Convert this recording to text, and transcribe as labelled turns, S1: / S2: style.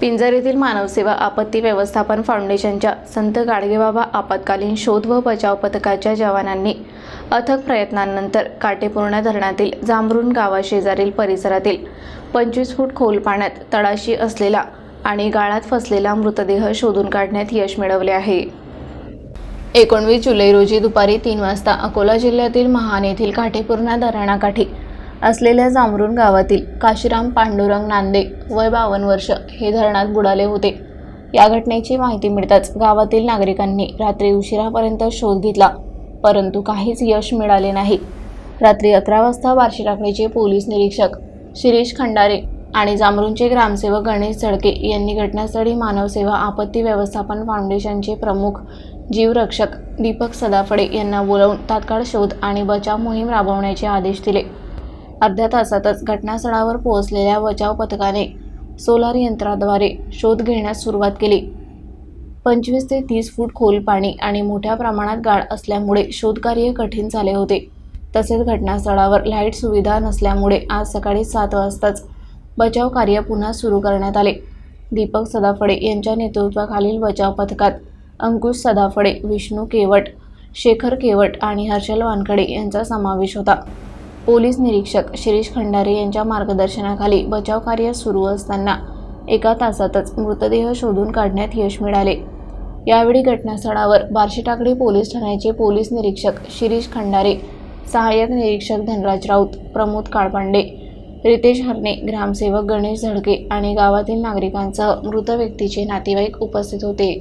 S1: पिंजर येथील मानवसेवा आपत्ती व्यवस्थापन फाउंडेशनच्या संत गाडगेबाबा आपत्कालीन शोध व बचाव पथकाच्या जवानांनी अथक प्रयत्नांनंतर काटेपूर्णा धरणातील जांभरुण गावाशेजारील परिसरातील पंचवीस फूट खोल पाण्यात तळाशी असलेला आणि गाळात फसलेला मृतदेह शोधून काढण्यात यश मिळवले आहे. एकोणवीस जुलै रोजी दुपारी तीन वाजता अकोला जिल्ह्यातील महान येथील काटेपूर्णा धरणाकाठी असलेल्या जांभरुण गावातील काशीराम पांडुरंग नांदे वय बावन्न वर्ष हे धरणात बुडाले होते. या घटनेची माहिती मिळताच गावातील नागरिकांनी रात्री उशिरापर्यंत शोध घेतला परंतु काहीच यश मिळाले नाही. रात्री अकरा वाजता बार्शी टाकळीचे पोलीस निरीक्षक शिरीष खंडारे आणि जांभरूणचे ग्रामसेवक गणेश झडके यांनी घटनास्थळी मानवसेवा आपत्ती व्यवस्थापन फाउंडेशनचे प्रमुख जीवरक्षक दीपक सदाफडे यांना बोलावून तात्काळ शोध आणि बचाव मोहीम राबवण्याचे आदेश दिले. अर्ध्या तासातच घटनास्थळावर पोहोचलेल्या बचाव पथकाने सोलार यंत्राद्वारे शोध घेण्यास सुरुवात केली. पंचवीस ते तीस फूट खोल पाणी आणि मोठ्या प्रमाणात गाळ असल्यामुळे शोधकार्य कठीण झाले होते. तसेच घटनास्थळावर लाइट सुविधा नसल्यामुळे आज सकाळी सात वाजताच बचाव कार्य पुन्हा सुरू करण्यात आले. दीपक सदाफडे यांच्या नेतृत्वाखालील बचाव पथकात अंकुश सदाफडे विष्णू केवट शेखर केवट आणि हर्षल वानखडे यांचा समावेश होता. पोलीस निरीक्षक शिरीष खंडारे यांच्या मार्गदर्शनाखाली बचाव कार्य सुरू असताना एका तासातच मृतदेह शोधून काढण्यात यश मिळाले. यावेळी घटनास्थळावर बार्शी टाकळी पोलीस ठाण्याचे पोलीस निरीक्षक शिरीष खंडारे सहाय्यक निरीक्षक धनराज राऊत प्रमोद काळपांडे रितेश हरणे ग्रामसेवक गणेश झडके आणि गावातील नागरिकांसह मृत व्यक्तीचे नातेवाईक उपस्थित होते.